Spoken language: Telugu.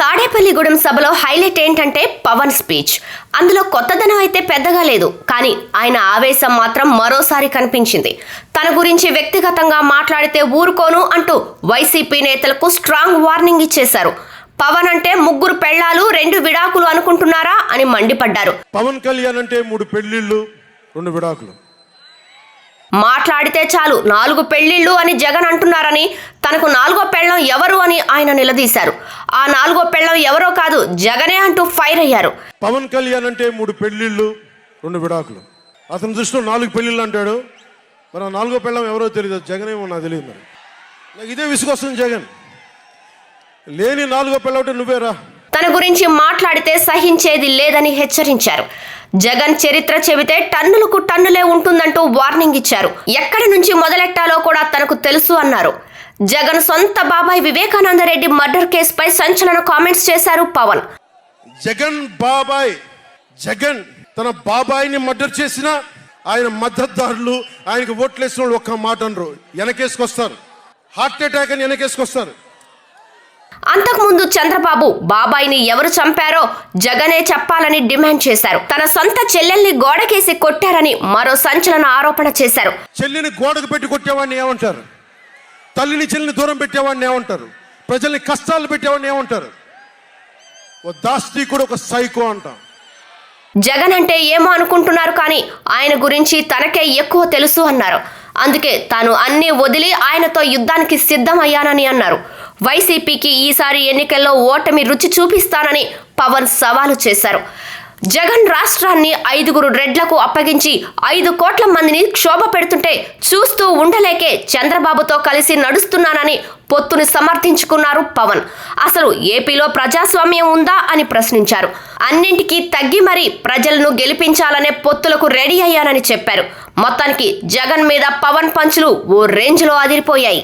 తాడేపల్లిగూడెం సభలో హైలైట్ ఏంటంటే పవన్ స్పీచ్. అందులో కొత్తదనం అయితే పెద్దగా లేదు కానీ ఆయన ఆవేశం మాత్రం మరోసారి కనిపించింది. తన గురించి వ్యక్తిగతంగా మాట్లాడితే ఊరుకోను అంటూ వైసీపీ నేతలకు స్ట్రాంగ్ వార్నింగ్ ఇచ్చేశారు. పవన్ అంటే ముగ్గురు పెళ్ళాలు రెండు విడాకులు అనుకుంటున్నారా అని మండిపడ్డారు. పవన్ కళ్యాణ్ అంటే మూడు పెళ్ళిళ్ళు రెండు విడాకులు. మాట్లాడితే చాలు నాలుగు పెళ్ళిళ్ళు అని జగన్ అంటున్నారని తనకు నాలుగో పెళ్ళం ఎవరు అని ఆయన నిలదీశారు. ఆ నాలుగో పెళ్ళం ఎవరో కాదు జగనే అంటూ ఫైర్ అయ్యారు. పవన్ కళ్యాణ్ అంటే మూడు పెళ్ళిళ్ళు రెండు విడాకులు. అతని దృష్టిలో నాలుగు పెళ్ళిళ్ళు అంటాడు. మరి నాలుగో పెళ్ళం ఎవరో తెలియదు జగన్ ఏమో నాకు తెలియదు మరి. నాకు ఇదే విసుగొస్తుంది జగన్. లేని నాలుగో పెళ్ళ ఒకటి నువ్వేరా? తన గురించి మాట్లాడితే సహించేది లేదని హెచ్చరించారు. జగన్ చరిత్ర చెబితే టన్నులకు టన్నులే ఉంటుందంటూ వార్నింగ్ ఇచ్చారు. ఎక్కడి నుంచి మొదలెట్టాలో కూడా తనకు తెలుసు అన్నారు. జగన్ సొంత బాబాయ్ వివేకానంద రెడ్డి మర్డర్ కేసుపై సంచలన కామెంట్స్ చేశారు పవన్. జగన్ బాబాయ్ జగన్ తన బాబాయిని మర్డర్ చేసిన ఆయన మద్దతుదారులు ఆయనకి ఓట్లేసిన వాళ్ళు ఒక్క మాట అనరు. వెనకేసుకొస్తారు. హార్ట్ అటాక్ అని వెనకేసుకొస్తారు. అంతకుముందు చంద్రబాబు బాబాయిని ఎవరు చంపారో జగనే చెప్పాలని డిమాండ్ చేశారు. తన సొంత చెల్లెల్ని గోడకేసి కొట్టారని మరో సంచలన ఆరోపణ చేశారు. చెల్లిని గోడకు పెట్టి కొట్టేవాడిని ఏమంటారు? తల్లిని చెల్లిని దూరం పెట్టేవాడిని ఏమంటారు? ప్రజల్ని కష్టాలు పెట్టేవాడిని ఏమంటారు? ఓ దాస్తికుడు ఒక సైకో అంటాం. జగన్ అంటే ఏమో అనుకుంటున్నారు కానీ ఆయన గురించి తనకే ఎక్కువ తెలుసు అన్నారు. అందుకే తాను అన్నీ వదిలి ఆయనతో యుద్ధానికి సిద్ధమయ్యానని అన్నారు. వైసీపీకి ఈసారి ఎన్నికల్లో ఓటమి రుచి చూపిస్తానని పవన్ సవాలు చేశారు. జగన్ రాష్ట్రాన్ని ఐదుగురు రెడ్లకు అప్పగించి ఐదు కోట్ల మందిని క్షోభ పెడుతుంటే చూస్తూ ఉండలేకే చంద్రబాబుతో కలిసి నడుస్తున్నానని పొత్తుని సమర్థించుకున్నారు పవన్. అసలు ఏపీలో ప్రజాస్వామ్యం ఉందా అని ప్రశ్నించారు. అన్నింటికీ తగ్గి మరీ ప్రజలను గెలిపించాలనే పొత్తులకు రెడీ అయ్యానని చెప్పారు. మొత్తానికి జగన్ మీద పవన్ పంచులు ఓ రేంజ్లో అదిరిపోయాయి.